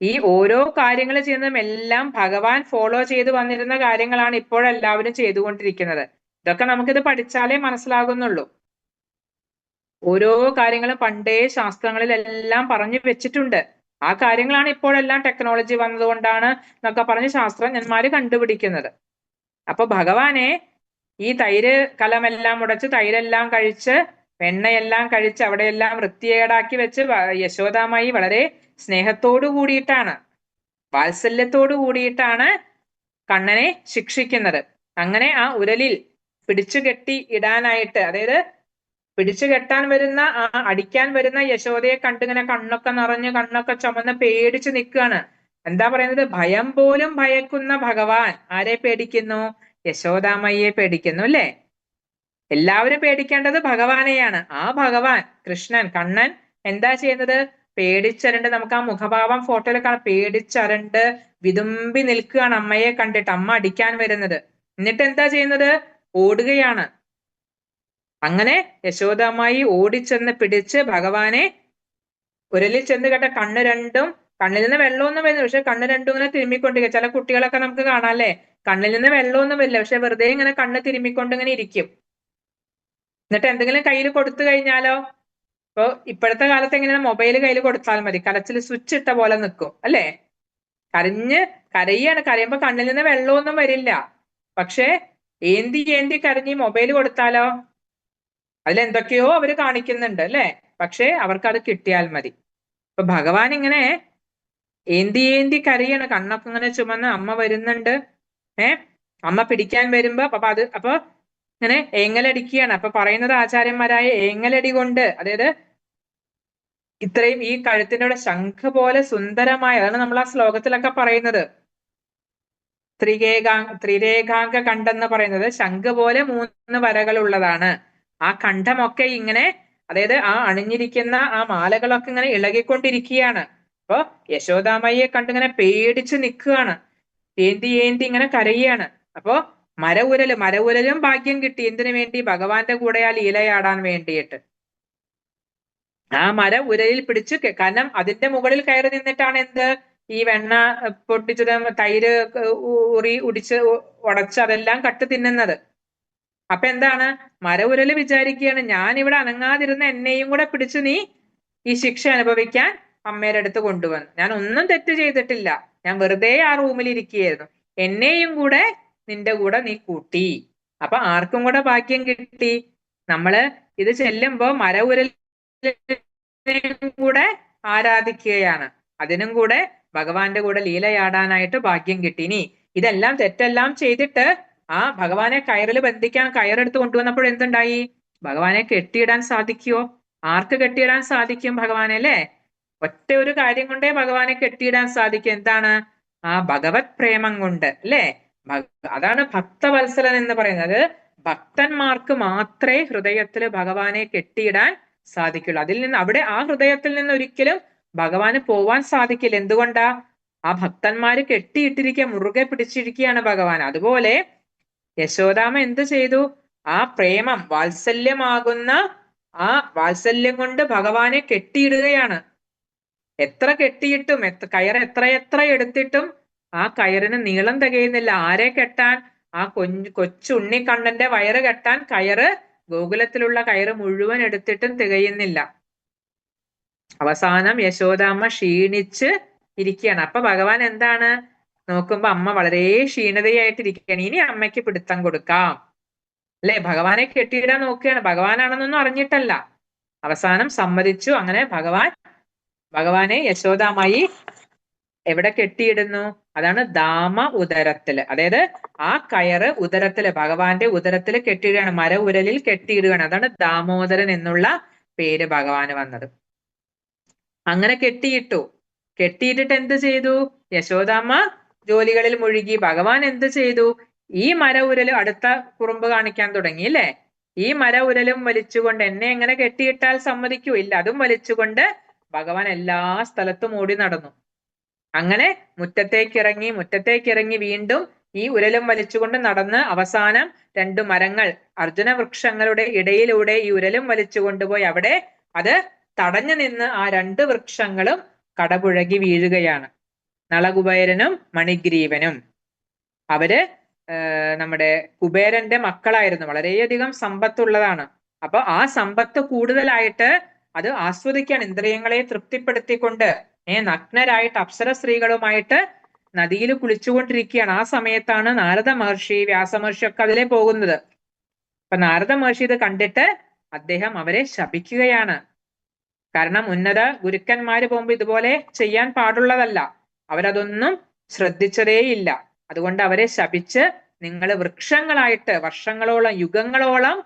ഈ ഓരോ കാര്യങ്ങൾ ചെയ്യുന്നതും എല്ലാം ഭഗവാൻ ഫോളോ ചെയ്തു വന്നിരുന്ന കാര്യങ്ങളാണ് ഇപ്പോഴെല്ലാവരും ചെയ്തുകൊണ്ടിരിക്കുന്നത്. ഇതൊക്കെ നമുക്കിത് പഠിച്ചാലേ മനസ്സിലാകുന്നുള്ളൂ. ഓരോ കാര്യങ്ങളും പണ്ടേ ശാസ്ത്രങ്ങളിലെല്ലാം പറഞ്ഞു വെച്ചിട്ടുണ്ട്. ആ കാര്യങ്ങളാണ് ഇപ്പോഴെല്ലാം ടെക്നോളജി വന്നതുകൊണ്ടാണ് എന്നൊക്കെ പറഞ്ഞ് ശാസ്ത്രജ്ഞന്മാര് കണ്ടുപിടിക്കുന്നത്. അപ്പൊ ഭഗവാനെ ഈ തൈര് കലമെല്ലാം ഉടച്ച് തൈരെല്ലാം കഴിച്ച് വെണ്ണയെല്ലാം കഴിച്ച് അവിടെയെല്ലാം വൃത്തികേടാക്കി വെച്ച് യശോദാമായി വളരെ സ്നേഹത്തോടു കൂടിയിട്ടാണ് വാത്സല്യത്തോടു കൂടിയിട്ടാണ് കണ്ണനെ ശിക്ഷിക്കുന്നത്. അങ്ങനെ ആ ഉരലിൽ പിടിച്ചു കെട്ടി ഇടാനായിട്ട് അതായത് പിടിച്ചു കെട്ടാൻ വരുന്ന ആ അടിക്കാൻ വരുന്ന യശോദയെ കണ്ടിങ്ങനെ കണ്ണൊക്കെ നിറഞ്ഞ് കണ്ണൊക്കെ ചുമന്ന് പേടിച്ചു നിൽക്കുകയാണ് എന്താ പറയുന്നത്? ഭയം പോലും ഭയക്കുന്ന ഭഗവാൻ. ആരെ പേടിക്കുന്നു? യശോദാമയെ പേടിക്കുന്നു അല്ലേ? എല്ലാവരും പേടിക്കേണ്ടത് ഭഗവാനെയാണ്. ആ ഭഗവാൻ കൃഷ്ണൻ കണ്ണൻ എന്താ ചെയ്യുന്നത്? പേടിച്ചരണ്ട് നമുക്ക് ആ മുഖഭാവം ഫോട്ടോയിൽ കാണാം. പേടിച്ചരണ്ട് വിതുമ്പി നിൽക്കുകയാണ് അമ്മയെ കണ്ടിട്ട്. അമ്മ അടിക്കാൻ വരുന്നത്. എന്നിട്ട് എന്താ ചെയ്യുന്നത്? ഓടുകയാണ്. അങ്ങനെ യശോദാമായി ഓടിച്ചെന്ന് പിടിച്ച് ഭഗവാനെ ഉരലിൽ ചെന്ന് കേട്ട കണ്ണ് രണ്ടും കണ്ണിൽ നിന്ന് വെള്ളമൊന്നും വരുന്നു പക്ഷെ കണ്ണ് രണ്ടും ഇങ്ങനെ തിരുമ്മിക്കൊണ്ടിരിക്കുക. ചില കുട്ടികളൊക്കെ നമുക്ക് കാണാം അല്ലെ കണ്ണിൽ നിന്ന് വെള്ളമൊന്നും വരില്ല. പക്ഷെ വെറുതെ ഇങ്ങനെ കണ്ണ് തിരുമ്മിക്കൊണ്ട് ഇങ്ങനെ ഇരിക്കും. എന്നിട്ട് എന്തെങ്കിലും കയ്യിൽ കൊടുത്തു കഴിഞ്ഞാലോ? ഇപ്പൊ ഇപ്പോഴത്തെ കാലത്ത് എങ്ങനെയാണ്? മൊബൈൽ കയ്യിൽ കൊടുത്താൽ മതി. കലച്ചിൽ സ്വിച്ച് ഇട്ട പോലെ നിൽക്കും. അല്ലേ? കരഞ്ഞ് കരയാണ്. കരയുമ്പോ കണ്ണിൽ നിന്ന് വെള്ളമൊന്നും വരില്ല. പക്ഷെ ഏന്തി ഏന്തി കരഞ്ഞ് മൊബൈൽ കൊടുത്താലോ? അതിലെന്തൊക്കെയോ അവർ കാണിക്കുന്നുണ്ട് അല്ലേ? പക്ഷേ അത് കിട്ടിയാൽ മതി. ഇപ്പൊ ഭഗവാൻ ഇങ്ങനെ ഏന്തി ഏന്തി കരയാണ് കണ്ണൊക്കെ ഇങ്ങനെ ചുമന്ന് അമ്മ വരുന്നുണ്ട്. ഏ? അമ്മ പിടിക്കാൻ വരുമ്പോ അപ്പൊ അത് അപ്പൊ ഇങ്ങനെ ഏങ്ങലടിക്കുകയാണ്. അപ്പൊ പറയുന്നത് ആചാര്യന്മാരായ ഏങ്ങലടി കൊണ്ട് അതായത് ഇത്രയും ഈ കഴുത്തിന്റെ ഇവിടെ ശംഖ് പോലെ സുന്ദരമായ അതാണ് നമ്മൾ ആ ശ്ലോകത്തിലൊക്കെ പറയുന്നത്. ത്രികേകാ ത്രിരേഖാംഗ കണ്ടെന്ന് പറയുന്നത് ശംഖ് പോലെ മൂന്ന് വരകൾ ഉള്ളതാണ് ആ കണ്ഠമൊക്കെ ഇങ്ങനെ അതായത് ആ അണിഞ്ഞിരിക്കുന്ന ആ മാലകളൊക്കെ ഇങ്ങനെ ഇളകിക്കൊണ്ടിരിക്കുകയാണ്. അപ്പൊ യശോദാമയെ കണ്ടിങ്ങനെ പേടിച്ച് നിൽക്കുകയാണ്. ഏന്തി ഏന്തി ഇങ്ങനെ കരയുകയാണ്. അപ്പോ മര ഉരൽ മര ഉരലും ഭാഗ്യം കിട്ടി. എന്തിനു വേണ്ടി? ഭഗവാന്റെ കൂടെ ആ ലീലയാടാൻ വേണ്ടിയിട്ട്. ആ മര ഉരലിൽ പിടിച്ച് കാരണം അതിന്റെ മുകളിൽ കയറി നിന്നിട്ടാണ് എന്ത്? ഈ വെണ്ണ പൊട്ടിച്ചത് തൈര് ഉറി ഉടിച്ച് ഉടച്ച് അതെല്ലാം കട്ട് തിന്നുന്നത്. അപ്പൊ എന്താണ്? മരവുരൽ വിചാരിക്കുകയാണ് ഞാൻ ഇവിടെ അനങ്ങാതിരുന്ന എന്നെയും കൂടെ പിടിച്ചു നീ ഈ ശിക്ഷ അനുഭവിക്കാൻ അമ്മയുടെ അടുത്ത് കൊണ്ടുവന്നു. ഞാൻ ഒന്നും തെറ്റ് ചെയ്തിട്ടില്ല. ഞാൻ വെറുതെ ആ റൂമിൽ ഇരിക്കുകയായിരുന്നു. എന്നെയും കൂടെ നിന്റെ കൂടെ നീ കൂട്ടി. അപ്പൊ ആർക്കും കൂടെ ഭാഗ്യം കിട്ടി. നമ്മൾ ഇത് ചെല്ലുമ്പോ മരവുരൽ കൂടെ ആരാധിക്കുകയാണ്. അതിനും കൂടെ ഭഗവാന്റെ കൂടെ ലീലയാടാനായിട്ട് ഭാഗ്യം കിട്ടി. നീ ഇതെല്ലാം തെറ്റെല്ലാം ചെയ്തിട്ട് ആ ഭഗവാനെ കയറിൽ ബന്ധിക്കാൻ കയറെടുത്ത് കൊണ്ടുവന്നപ്പോൾ എന്തുണ്ടായി? ഭഗവാനെ കെട്ടിയിടാൻ സാധിക്കുമോ ആർക്ക് കെട്ടിയിടാൻ സാധിക്കും ഭഗവാനെ അല്ലേ? ഒറ്റ ഒരു കാര്യം കൊണ്ടേ ഭഗവാനെ കെട്ടിയിടാൻ സാധിക്കും. എന്താണ്? ആ ഭഗവത് പ്രേമം കൊണ്ട് അല്ലേ? അതാണ് ഭക്തവത്സലൻ എന്ന് പറയുന്നത്. ഭക്തന്മാർക്ക് മാത്രമേ ഹൃദയത്തിൽ ഭഗവാനെ കെട്ടിയിടാൻ സാധിക്കുള്ളൂ. അതിൽ നിന്ന് അവിടെ ആ ഹൃദയത്തിൽ നിന്ന് ഒരിക്കലും ഭഗവാന് പോവാൻ സാധിക്കില്ല. എന്തുകൊണ്ടാ? ആ ഭക്തന്മാര് കെട്ടിയിട്ടിരിക്കുക മുറുകെ പിടിച്ചിരിക്കുകയാണ് ഭഗവാൻ. അതുപോലെ യശോദാമ എന്ത് ചെയ്തു? ആ പ്രേമം വാത്സല്യമാകുന്ന ആ വാത്സല്യം കൊണ്ട് ഭഗവാനെ കെട്ടിയിടുകയാണ്. എത്ര കെട്ടിയിട്ടും എത്ര കയർ എത്ര എത്ര എടുത്തിട്ടും ആ കയറിന് നീളം തികയുന്നില്ല. ആരെ കെട്ടാൻ? ആ കൊഞ്ഞു കൊച്ചുണ്ണിക്കണ്ണന്റെ വയറ് കെട്ടാൻ കയറ് ഗോകുലത്തിലുള്ള കയറ് മുഴുവൻ എടുത്തിട്ടും തികയുന്നില്ല. അവസാനം യശോദാമ്മ ക്ഷീണിച്ച് ഇരിക്കുകയാണ്. അപ്പൊ ഭഗവാൻ എന്താണ്? നോക്കുമ്പോ അമ്മ വളരെ ക്ഷീണതയായിട്ടിരിക്കുകയാണ്. ഇനി അമ്മയ്ക്ക് പിടുത്തം കൊടുക്കാം. അല്ലെ? ഭഗവാനെ കെട്ടിയിടാൻ നോക്കുകയാണ്. ഭഗവാനാണെന്നൊന്നും അറിഞ്ഞിട്ടല്ല. അവസാനം സമ്മതിച്ചു. അങ്ങനെ ഭഗവാൻ ഭഗവാനെ യശോദാമായി എവിടെ കെട്ടിയിടുന്നു? അതാണ് ദാമ ഉദരത്തിൽ. അതായത് ആ കയറ് ഉദരത്തിൽ ഭഗവാന്റെ ഉദരത്തിൽ കെട്ടിയിടുകയാണ്. മര ഉരലിൽ കെട്ടിയിടുകയാണ്. അതാണ് ദാമോദരൻ എന്നുള്ള പേര് ഭഗവാന് വന്നത്. അങ്ങനെ കെട്ടിയിട്ടു. കെട്ടിയിട്ടിട്ട് എന്ത് ചെയ്തു? യശോദാമ്മ ജോലികളിൽ മുഴുകി ഭഗവാൻ എന്ത് ചെയ്തു? ഈ മര ഉരൽ അടുത്ത കുറുമ്പ് കാണിക്കാൻ തുടങ്ങി അല്ലേ? ഈ മര ഉരലും വലിച്ചുകൊണ്ട് എന്നെ എങ്ങനെ കെട്ടിയിട്ടാൽ സമ്മതിക്കൂ? ഇല്ല അതും വലിച്ചുകൊണ്ട് ഭഗവാൻ എല്ലാ സ്ഥലത്തും ഓടി നടന്നു. അങ്ങനെ മുറ്റത്തേക്കിറങ്ങി മുറ്റത്തേക്കിറങ്ങി വീണ്ടും ഈ ഉരലും വലിച്ചുകൊണ്ട് നടന്ന് അവസാനം രണ്ടു മരങ്ങൾ അർജുന വൃക്ഷങ്ങളുടെ ഇടയിലൂടെ ഈ ഉരലും വലിച്ചു കൊണ്ടുപോയി അവിടെ അത് തടഞ്ഞു നിന്ന് ആ രണ്ട് വൃക്ഷങ്ങളും കടപുഴകി വീഴുകയാണ്. നളകുബേരനും മണിഗ്രീവനും. അവർ നമ്മുടെ കുബേരന്റെ മക്കളായിരുന്നു. വളരെയധികം സമ്പത്തുള്ളതാണ്. അപ്പൊ ആ സമ്പത്ത് കൂടുതലായിട്ട് അത് ആസ്വദിക്കാൻ ഇന്ദ്രിയങ്ങളെ തൃപ്തിപ്പെടുത്തിക്കൊണ്ട് ഏ നഗ്നരായിട്ട് അപ്സര സ്ത്രീകളുമായിട്ട് നദിയിൽ കുളിച്ചുകൊണ്ടിരിക്കുകയാണ്. ആ സമയത്താണ് നാരദ മഹർഷി വ്യാസമഹർഷി ഒക്കെ അതിലെ പോകുന്നത്. അപ്പൊ നാരദ മഹർഷി ഇത് കണ്ടിട്ട് അദ്ദേഹം അവരെ ശപിക്കുകയാണ്. കാരണം ഉന്നത ഗുരുക്കന്മാര് പോകുമ്പോ ഇതുപോലെ ചെയ്യാൻ പാടുള്ളതല്ല. അവരതൊന്നും ശ്രദ്ധിച്ചതേയില്ല. അതുകൊണ്ട് അവരെ ശപിച്ച് നിങ്ങൾ വൃക്ഷങ്ങളായിട്ട് വർഷങ്ങളോളം യുഗങ്ങളോളം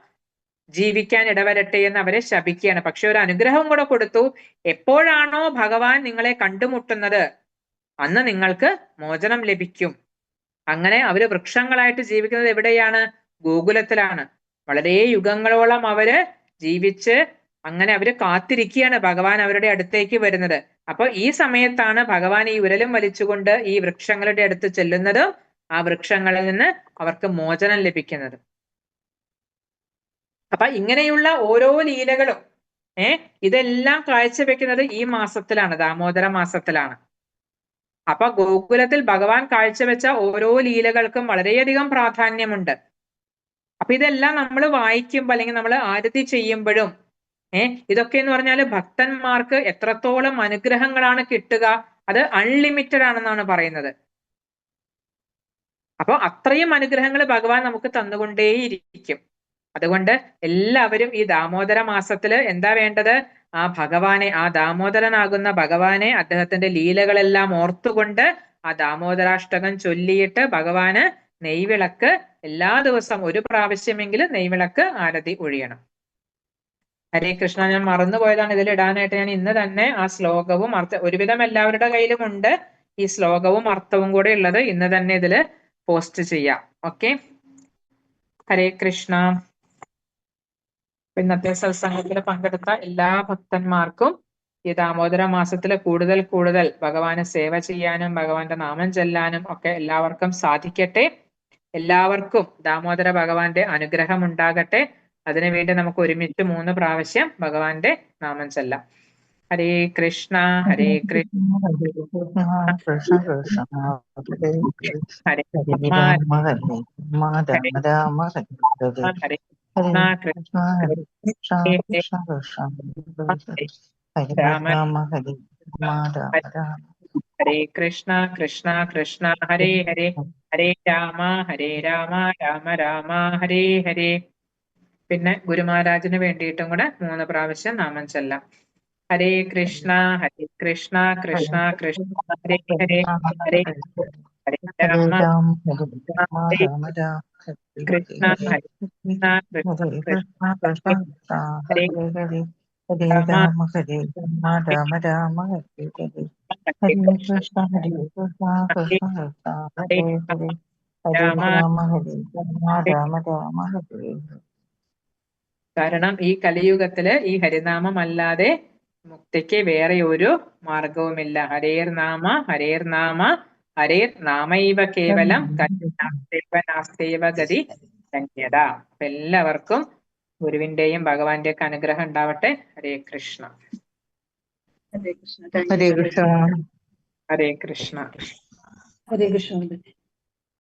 ജീവിക്കാൻ ഇടവരട്ടെ എന്ന് അവരെ ശപിക്കുകയാണ്. പക്ഷെ ഒരു അനുഗ്രഹം കൂടെ കൊടുത്തു. എപ്പോഴാണോ ഭഗവാൻ നിങ്ങളെ കണ്ടുമുട്ടുന്നത് അന്ന് നിങ്ങൾക്ക് മോചനം ലഭിക്കും. അങ്ങനെ അവർ വൃക്ഷങ്ങളായിട്ട് ജീവിക്കുന്നത് എവിടെയാണ്? ഗോകുലത്തിലാണ്. വളരെ യുഗങ്ങളോളം അവർ ജീവിച്ച് അങ്ങനെ അവർ കാത്തിരിക്കുകയാണ് ഭഗവാൻ അവരുടെ അടുത്തേക്ക് വരുന്നത്. അപ്പൊ ഈ സമയത്താണ് ഭഗവാൻ ഈ ഉരലും വലിച്ചുകൊണ്ട് ഈ വൃക്ഷങ്ങളുടെ അടുത്ത് ചെല്ലുന്നതും. ആ വൃക്ഷങ്ങളിൽ നിന്ന് അവർക്ക് മോചനം ലഭിക്കുന്നത്. അപ്പൊ ഇങ്ങനെയുള്ള ഓരോ ലീലകളും ഏർ ഇതെല്ലാം കാഴ്ചവെക്കുന്നത് ഈ മാസത്തിലാണ് ദാമോദര മാസത്തിലാണ്. അപ്പൊ ഗോകുലത്തിൽ ഭഗവാൻ കാഴ്ചവെച്ച ഓരോ ലീലകൾക്കും വളരെയധികം പ്രാധാന്യമുണ്ട്. അപ്പൊ ഇതെല്ലാം നമ്മൾ വായിക്കുമ്പോൾ അല്ലെങ്കിൽ നമ്മൾ ആരതി ചെയ്യുമ്പോഴും ഏ? ഇതൊക്കെ എന്ന് പറഞ്ഞാൽ ഭക്തന്മാർക്ക് എത്രത്തോളം അനുഗ്രഹങ്ങളാണ് കിട്ടുക? അത് അൺലിമിറ്റഡ് ആണെന്നാണ് പറയുന്നത്. അപ്പൊ അത്രയും അനുഗ്രഹങ്ങൾ ഭഗവാൻ നമുക്ക് തന്നുകൊണ്ടേയിരിക്കും. അതുകൊണ്ട് എല്ലാവരും ഈ ദാമോദര മാസത്തിൽ എന്താ വേണ്ടത്? ആ ഭഗവാനെ ആ ദാമോദരനാകുന്ന ഭഗവാനെ അദ്ദേഹത്തിന്റെ ലീലകളെല്ലാം ഓർത്തുകൊണ്ട് ആ ദാമോദരാഷ്ടകം ചൊല്ലിയിട്ട് ഭഗവാന് നെയ്വിളക്ക് എല്ലാ ദിവസം ഒരു പ്രാവശ്യമെങ്കിലും നെയ്വിളക്ക് ആരതി ഒഴിയണം. ഹരേ കൃഷ്ണ ഞാൻ മറന്നുപോയതാണ് ഇതിൽ ഇടാനായിട്ട്. ഞാൻ ഇന്ന് തന്നെ ആ ശ്ലോകവും അർത്ഥ ഒരുവിധം എല്ലാവരുടെ കയ്യിലും ഉണ്ട്. ഈ ശ്ലോകവും അർത്ഥവും കൂടെ ഉള്ളത് ഇന്ന് തന്നെ ഇതിൽ പോസ്റ്റ് ചെയ്യാം. ഓക്കെ ഹരേ കൃഷ്ണ. ഇന്നത്തെ സത്സംഗത്തിൽ പങ്കെടുത്ത എല്ലാ ഭക്തന്മാർക്കും ഈ ദാമോദര മാസത്തിൽ കൂടുതൽ കൂടുതൽ ഭഗവാനെ സേവ ചെയ്യാനും ഭഗവാന്റെ നാമം ചെല്ലാനും ഒക്കെ എല്ലാവർക്കും സാധിക്കട്ടെ. എല്ലാവർക്കും ദാമോദര ഭഗവാന്റെ അനുഗ്രഹം ഉണ്ടാകട്ടെ. അതിനുവേണ്ടി നമുക്ക് ഒരുമിച്ച് മൂന്ന് പ്രാവശ്യം ഭഗവാന്റെ നാമം ചെല്ലാം. ഹരേ കൃഷ്ണ ഹരേ കൃഷ്ണ. കൃഷ്ണ കൃഷ്ണ ഹരേ ഹരേ രാമ രാമ രാമ രാമ. രാമ കൃഷ്ണ കൃഷ്ണ കൃഷ്ണ. ഹരേ ഹരേ ഹരേ രാമ ഹരേ രാമ രാമ രാമ. ഹരേ ഹരേ. പിന്നെ ഗുരുമഹാരാജിന് വേണ്ടിയിട്ടും കൂടെ മൂന്ന് പ്രാവശ്യം നാമം ചെല്ലാം ഹരേ കൃഷ്ണ ഹരേ കൃഷ്ണ കൃഷ്ണ കൃഷ്ണ ഹരേ ഹരേ ഹരേ ഹരേ രാമ രാമ രാമ രാമ രാമ കൃഷ്ണ ഹരേ കൃഷ്ണ കൃഷ്ണ കൃഷ്ണ ഹരേ ഹരേ രാമ ഹരേ രാമ രാമ രാമ ഹരേ ഹരേ ഹരേ കൃഷ്ണ ഹരേ കൃഷ്ണ കൃഷ്ണ കൃഷ്ണ ഹരേ ഹരേ ഹരേ രാമ ഹരേ രാമ രാമ രാമ ഹരേ കാരണം ഈ കലിയുഗത്തിൽ ഈ ഹരിനാമം അല്ലാതെ മുക്തിക്ക് വേറെ ഒരു മാർഗവുമില്ല. ഹരേർ നാമ ഹരേർ നാമ ഹരേർ നാമൈവ കേവലം നാസ്തൈവ നാസ്തൈവ ഗതി ധന്യത അപ്പൊ എല്ലാവർക്കും ഗുരുവിന്റെയും ഭഗവാന്റെ ഒക്കെ അനുഗ്രഹം ഉണ്ടാവട്ടെ. ഹരേ കൃഷ്ണ. ഹരേ കൃഷ്ണ. ഹരേ കൃഷ്ണ. ഹരേ കൃഷ്ണ. ഹരേ കൃഷ്ണ.